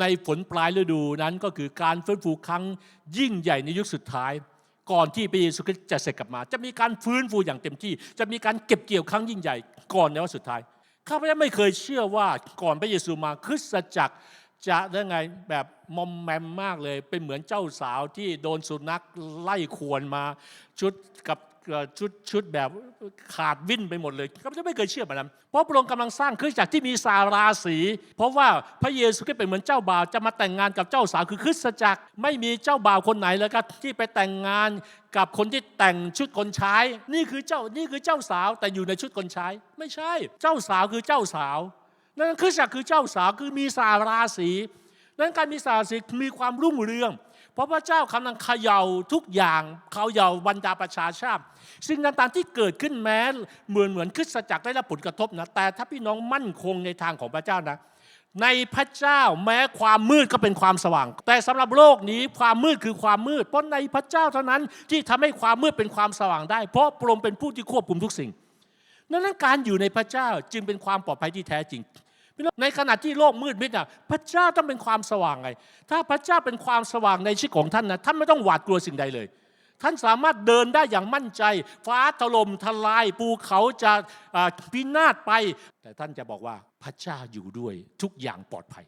ในฝนปลายฤดูนั้นก็คือการฟื้นฟูครั้งยิ่งใหญ่ในยุคสุดท้าย ก่อนที่พระเยซูคริสต์จะเสร็จกลับมา จะมีการฟื้นฟูอย่างเต็มที่ จะมีการเก็บเกี่ยวครั้งยิ่งใหญ่ก่อนในวันสุดท้ายข้าพเจ้าไม่เคยเชื่อว่าก่อนพระเยซูมาคริสตจักรจะได้ไงแบบมอมแมมมากเลย เป็นเหมือนเจ้าสาวที่โดนสุนัขไล่ขวนมา ชุดกับ ชุดชุดแบบขาดวิ่นไปหมดเลยข้าจ้าไม่เคยเชื่อแบบนั้นเพราะพระองค์กำลังสร้างคริสตจักรที่มีสาราสี เพราะว่าพระเยซูคริสต์เป็นเหมือนเจ้าบ่าวจะมาแต่งงานกับเจ้าสาวคือคริสตจักรไม่มีเจ้าบ่าวคนไหนเลยครับที่ไปแต่งงานกับคนที่แต่งชุดคนใช้ นี่คือเจ้านี่คือเจ้าสาวแต่อยู่ในชุดคนใช้ ไม่ใช่ เจ้าสาวคือเจ้าสาวนั่นคริสตจักรคือเจ้าสาวคือมีสาราศีนั้นการมีสาราศีมีความรุ่งเรือง เพราะพระเจ้ากำลังเขย่าทุกอย่างเขย่าบรรดาประชาชาติสิ่งต่างๆที่เกิดขึ้นแม้เหมือนเหมือนคริสตจักรได้รับผลกระทบนะแต่ถ้าพี่น้องมั่นคงในทางของพระเจ้านะในพระเจ้าแม้ความมืดก็เป็นความสว่าง แต่สำหรับโลกนี้ความมืดคือความมืด เพราะในพระเจ้าเท่านั้นที่ทำให้ความมืดเป็นความสว่างได้ เพราะพระองค์เป็นผู้ที่ควบคุมทุกสิ่งดังนั้นการอยู่ในพระเจ้าจึงเป็นความปลอดภัยที่แท้จริง ในขณะที่โลกมืดมิดน่ะพระเจ้าต้องเป็นความสว่างไง ถ้าพระเจ้าเป็นความสว่างในชีวิตของท่านนะท่านไม่ต้องหวาดกลัวสิ่งใดเลย ท่านสามารถเดินได้อย่างมั่นใจ ฟ้าถล่มทลาย ภูเขาจะพินาศไป แต่ท่านจะบอกว่าพระเจ้าอยู่ด้วยทุกอย่างปลอดภัย